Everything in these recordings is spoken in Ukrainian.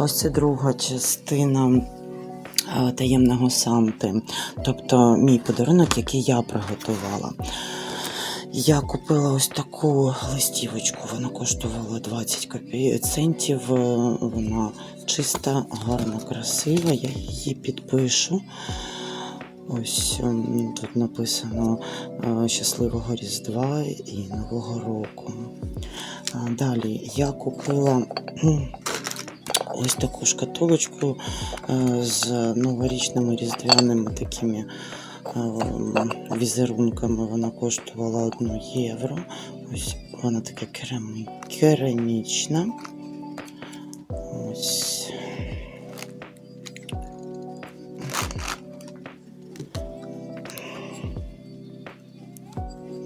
Ось це друга частина е, таємного Санти, тобто мій подарунок, який я приготувала. Я купила ось таку листівочку, вона коштувала 20 копій... центів. е, Вона чиста, гарна, красива. Я її підпишу. Ось ем, тут написано е, Щасливого Різдва і Нового року. Далі я купила ось таку шкатулочку е, з новорічними різдвяними такими е, візерунками. Вона коштувала 1 євро. Ось вона така керамічна. Ось.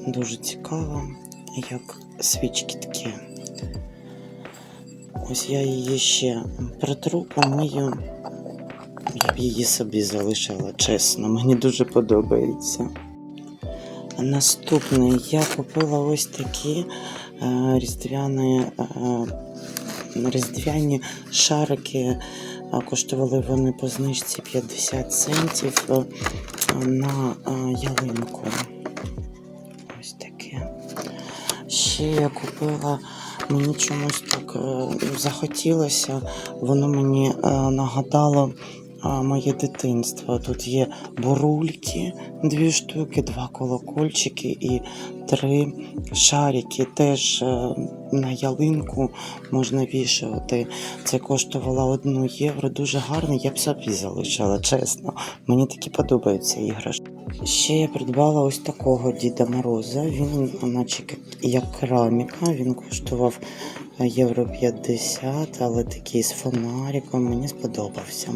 Дуже цікаво, як свічки такі. Ось я її ще протру, помию. Я б її собі залишила, чесно, мені дуже подобається. Наступне я купила ось такі е, різдвяні, е, різдвяні шарики. Коштували вони по знижці 50 центів е, на е, ялинку. Ось таке. Ще я купила, мені чомусь так е, захотілося, воно мені е, нагадало е, моє дитинство. Тут є бурульки, дві штуки, два колокольчики і три шарики. Теж на ялинку можна вішати. Це коштувало 1 євро. Дуже гарно, я б собі залишила, чесно. Мені такі подобаються іграшки. Ще я придбала ось такого Діда Мороза. Він, наче як кераміка, він коштував е, євро 50, але такий з фонариком мені сподобався.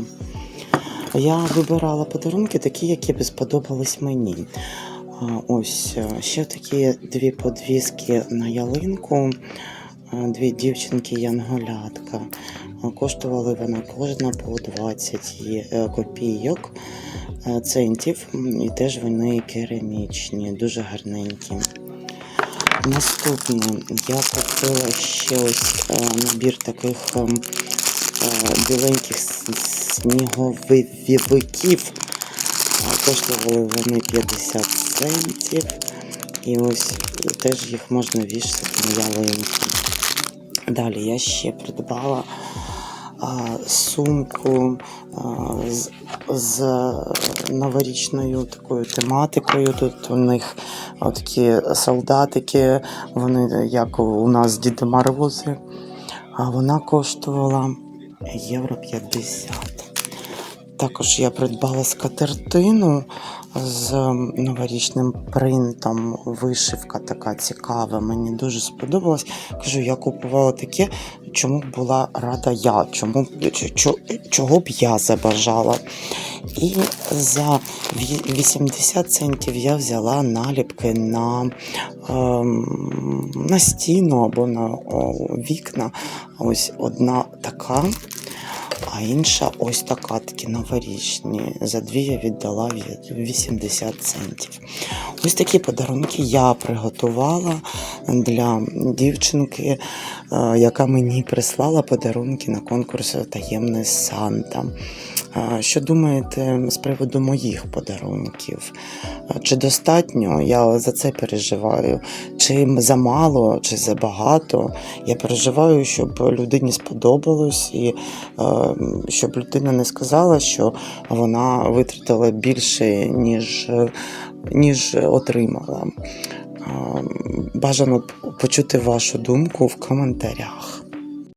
Я вибирала подарунки, такі, які б сподобались мені. Ось е, ще такі дві подвіски на ялинку, е, дві дівчинки янголятка. А, Коштували вони кожна по 20 е, копійок центів, і теж вони керамічні, дуже гарненькі. Наступне я купила ще ось е, набір таких е, біленьких сніговиків. Коштували вони 50 центів. І ось теж їх можна вішати на ялинку. Далі я ще придбала сумку з, з новорічною такою тематикою. Тут у них такі солдатики, вони як у нас Діди Морози. А вона коштувала євро 50. Також я придбала скатертину з новорічним принтом. Вишивка така цікава. Мені дуже сподобалась. Кажу, я купувала таке, чому б була рада я, чому чого б я забажала. І за 80 центів я взяла наліпки на, ем, на стіну або на вікна. Ось одна така. А інша ось така, такі новорічні. За дві я віддала 80 центів. Ось такі подарунки я приготувала для дівчинки, е, яка мені прислала подарунки на конкурс Таємний Санта. Що думаєте з приводу моїх подарунків? Чи достатньо? Я за це переживаю. Чи замало, чи забагато? Я переживаю, щоб людині сподобалось і щоб людина не сказала, що вона витратила більше, ніж, ніж отримала. Бажано почути вашу думку в коментарях.